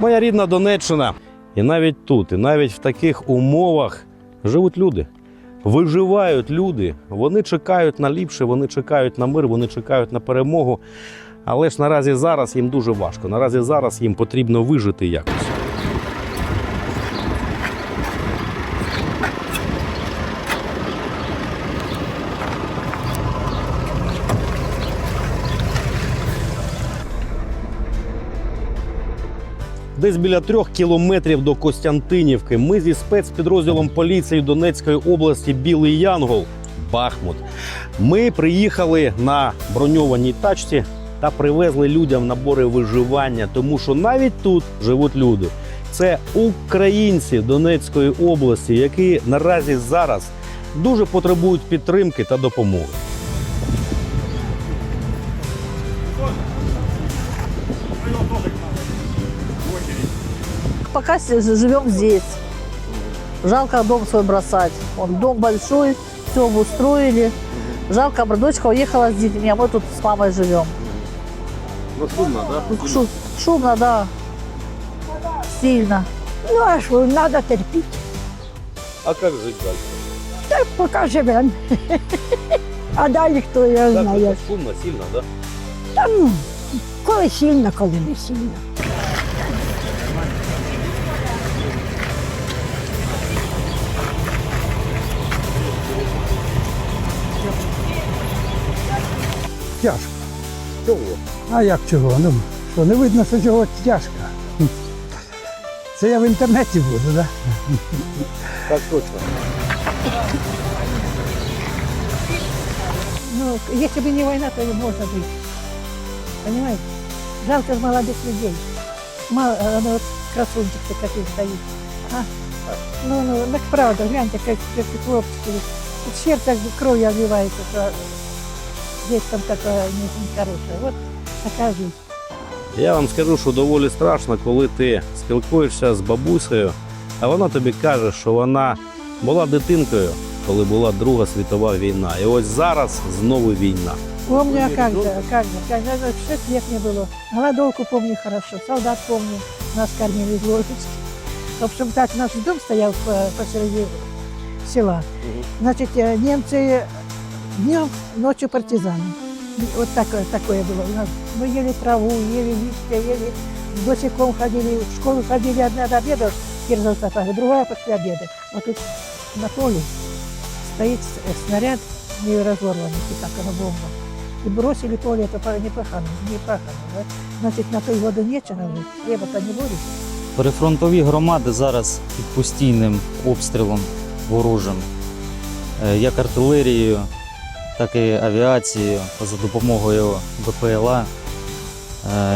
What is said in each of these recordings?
Моя рідна Донеччина. І навіть тут, і навіть в таких умовах живуть люди. Виживають люди, вони чекають на ліпше, вони чекають на мир, вони чекають на перемогу. Але ж наразі зараз їм дуже важко. Наразі зараз їм потрібно вижити якось. Десь біля трьох кілометрів до Костянтинівки ми зі спецпідрозділом поліції Донецької області Білий Янгол Бахмут. Ми приїхали на броньованій тачці та привезли людям набори виживання, тому що навіть тут живуть люди. Це українці Донецької області, які наразі зараз дуже потребують підтримки та допомоги. Пока с- живем здесь. Жалко дом свой бросать. Он дом большой, все обустроили. Жалко, дочка уехала с детьми, а мы тут с мамой живем. Ну, сумно, да? Шу- шумно, да. Сильно. Ну, а що, треба терпіти. А як жити далі? Так поки живемо. А далі хто його знає. Шумно, сильно, да? Та ну, коли сильно, коли не сильно. Тяжко. Чого? А як чого? Ну, що, не видно, що чого тяжко. Це я в інтернеті буду, так? Так точно. Ну, если бы не война, то можно быть. Понимаете? Жалко ж молодых людей. Мало, а ну, вот красунчик какой стоит. А? Ну, ну, так правда, гляньте, как, как хлопчики. Тут сердце кровью обливается, что здесь там такое не- нехорошее. Вот такая жизнь. Я вам скажу, що доволі страшно, коли ти спілкуєшся з бабусею, а вона тобі каже, що вона була дитинкою, коли була Друга світова війна. І ось зараз знову війна. Помню, а как же, как же, как же, 6 лет не было. Голодовку помню хорошо, солдат помню, нас кормили из ложечки. В общем, так наш дом стоял по- посреди села. Значит, э, немцы днем, ночью партизаны. И Вот такое, такое было. У нас мы ели траву, ели листья, ели босиком ходили, в школу ходили одна до обеда, первая сапога, другая после обеда. Вот тут на поле стоит с- снаряд неразорванный, как она бомба. И бросили поле, это по- не пахано, не пахано. Да? Значит, на той воду нечего, хлеба-то не будет. Прифронтові громади зараз під постійним обстрілом ворожим, е, як артилерією, так і авіацією за допомогою БПЛА.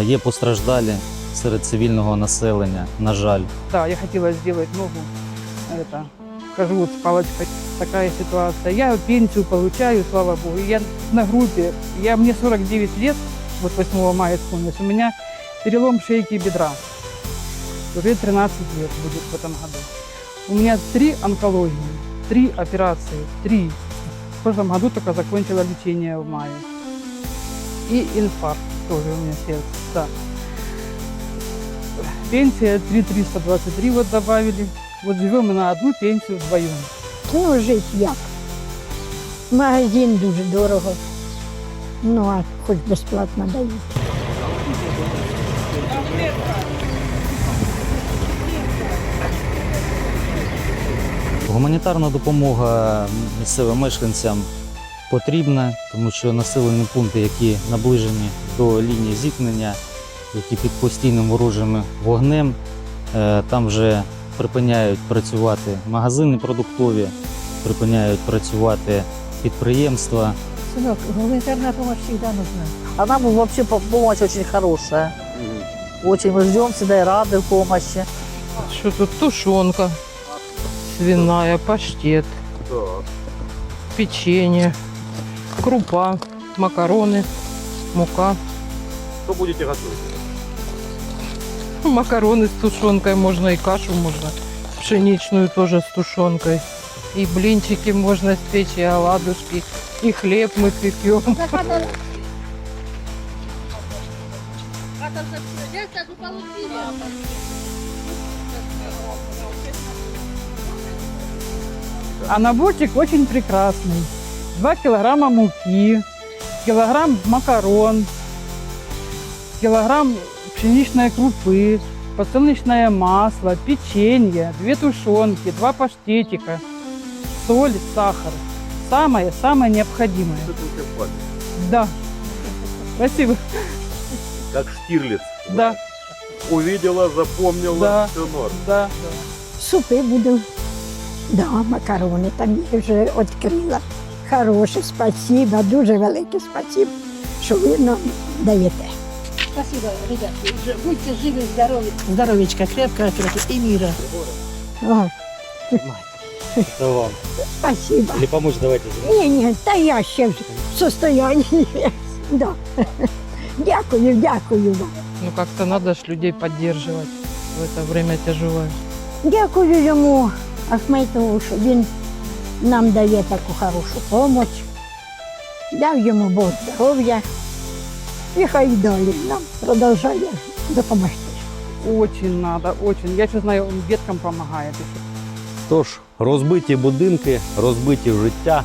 Е, Є постраждалі серед цивільного населення, на жаль. Да, я хотела сделать ногу. Это, хожу вот с палочкой. Такая ситуация. Я пенсию получаю, слава богу. Я на группе. Я, мне 49 лет, вот 8 мая исполнилось. У меня перелом шейки бедра. Уже 13 лет будет в этом году. У меня три онкологии, три операции, три. Прошлом году только закончила лечение в мае. И инфаркт тоже у меня сердце, да. Пенсия 3323 вот добавили. Вот живем мы на одну пенсию вдвоем. Ну, жить як? Магазин дуже дорого. Ну, а хоч безплатно дають. Гуманітарна допомога місцевим мешканцям потрібна, тому що населені пункти, які наближені до лінії зіткнення, які під постійним ворожим вогнем, е, там вже припиняють працювати магазини продуктові, припиняють працювати підприємства. Сынок, гуманитарная помощь всегда нужна. А нам вообще по- помощь очень хорошая. Очень мы ждем всегда и рады помощи. Что тут тушенка Свиная, паштет, печенье, крупа, макароны, мука. Що будете готувати? Макароны с тушенкой можно и кашу можно, пшеничную тоже с тушенкой. И блинчики можно спечь, и оладушки, и хлеб мы пекем. А наборчик очень прекрасный. 2 килограмма муки, килограмм макарон, килограмм пшеничной крупы, подсолнечное масло, печенье, две тушенки, два паштетика, соль, сахар. Самое-самое необходимое. Да. Спасибо. Як Штірліц. Да, Увидела, запомнила, Да. все норм. да. Супи буду. Да, макарони там я вже відкрила. Хороше, спасибо, дуже велике спасибо, що ви нам даєте. Спасибо, ребятки. Будьте живы, здоровы. Здоровечка, крепко, крепко. И мира. О, Це вам. спасибо. Или помочь давайте. Ні, ні, та я ще в состоянні. Да. Дякую, дякую вам. Ну как-то надо ж людей поддерживать в это время тяжелое. Дякую йому, Ахметову, що він нам дає таку хорошу допомогу. Дав йому Бог здоров'я. І хай далі нам продовжує допомогти. Очень надо, очень. Я сейчас знаю, он деткам помогает. еще. Тож, розбиті будинки, розбиті життя,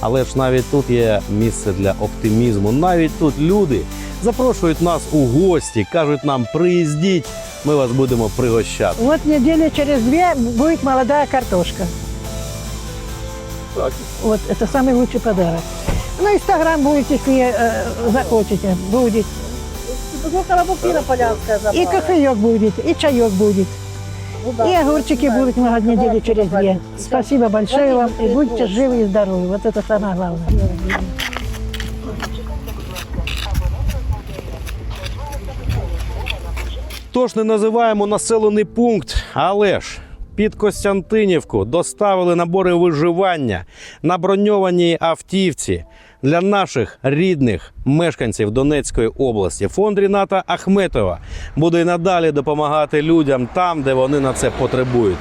але ж навіть тут є місце для оптимізму. Навіть тут люди запрошують нас у гості, кажуть нам, приїздіть, ми вас будемо пригощати. Вот недели через две будет молодая картошка. Вот, это самый лучший подарок. Ну, Инстаграм будет, если э, захочете, будет. И кофеек будет, и чаек будет. И огурчики будут много недели через две. Спасибо большое вам, и будьте живы и здоровы. Вот это самое главное. Тож не називаємо населений пункт, але ж під Костянтинівку доставили набори виживання на броньованій автівці для наших рідних мешканців Донецької області. Фонд Ріната Ахметова буде й надалі допомагати людям там, де вони на це потребують.